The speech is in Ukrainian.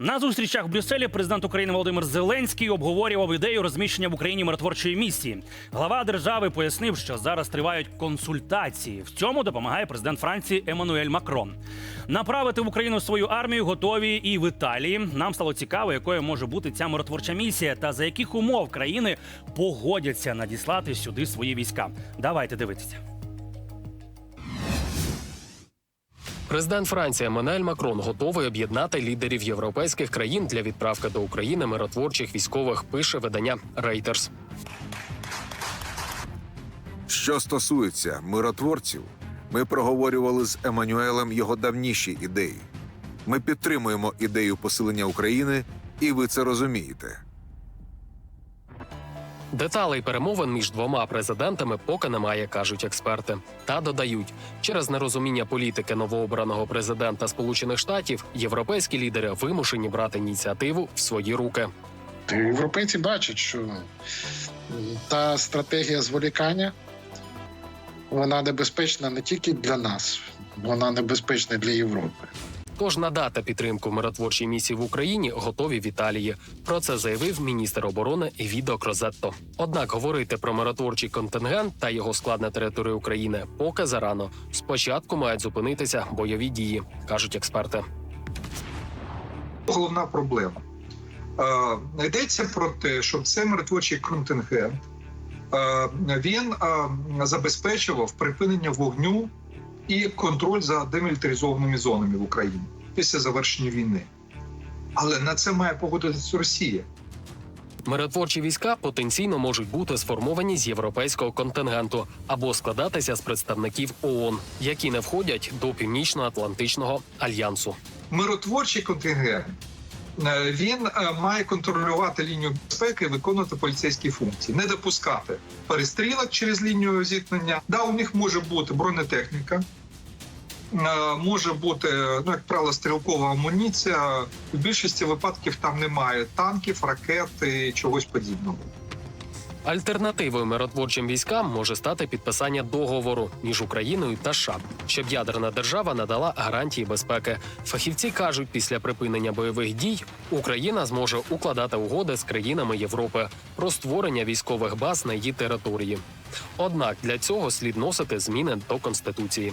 На зустрічах в Брюсселі президент України Володимир Зеленський обговорював ідею розміщення в Україні миротворчої місії. Глава держави пояснив, що зараз тривають консультації. В цьому допомагає президент Франції Еммануель Макрон. Направити в Україну свою армію готові і в Італії. Нам стало цікаво, якою може бути ця миротворча місія та за яких умов країни погодяться надіслати сюди свої війська. Давайте дивитися. Президент Франції Еммануель Макрон готовий об'єднати лідерів європейських країн для відправки до України миротворчих військових. Пише видання Reuters. Що стосується миротворців, ми проговорювали з Еммануелем його давніші ідеї. Ми підтримуємо ідею посилення України, і ви це розумієте. Деталей перемовин між двома президентами поки немає, кажуть експерти. Та додають, через нерозуміння політики новообраного президента Сполучених Штатів європейські лідери вимушені брати ініціативу в свої руки. Європейці бачать, що та стратегія зволікання вона небезпечна не тільки для нас, вона небезпечна для Європи. Тож надати підтримку миротворчій місії в Україні готові в Італії. Про це заявив міністр оборони Відо Крозетто. Однак говорити про миротворчий контингент та його склад на території України поки зарано. Спочатку мають зупинитися бойові дії, кажуть експерти. головна проблема. Е, йдеться про те, щоб цей миротворчий контингент е, він е, забезпечував припинення вогню і контроль за демілітаризованими зонами в Україні після завершення війни. Але на це має погодитися Росія. Миротворчі війська потенційно можуть бути сформовані з європейського контингенту або складатися з представників ООН, які не входять до Північно-Атлантичного альянсу. Миротворчий контингент він е, має контролювати лінію безпеки, виконувати поліцейські функції, не допускати перестрілок через лінію зіткнення. Да, у них може бути бронетехніка, е, може бути, ну як правило, стрілкова амуніція. В більшості випадків там немає танків, ракет чогось подібного. Альтернативою миротворчим військам може стати підписання договору між Україною та США, щоб ядерна держава надала гарантії безпеки. Фахівці кажуть, після припинення бойових дій Україна зможе укладати угоди з країнами Європи про створення військових баз на її території. Однак для цього слід носити зміни до конституції.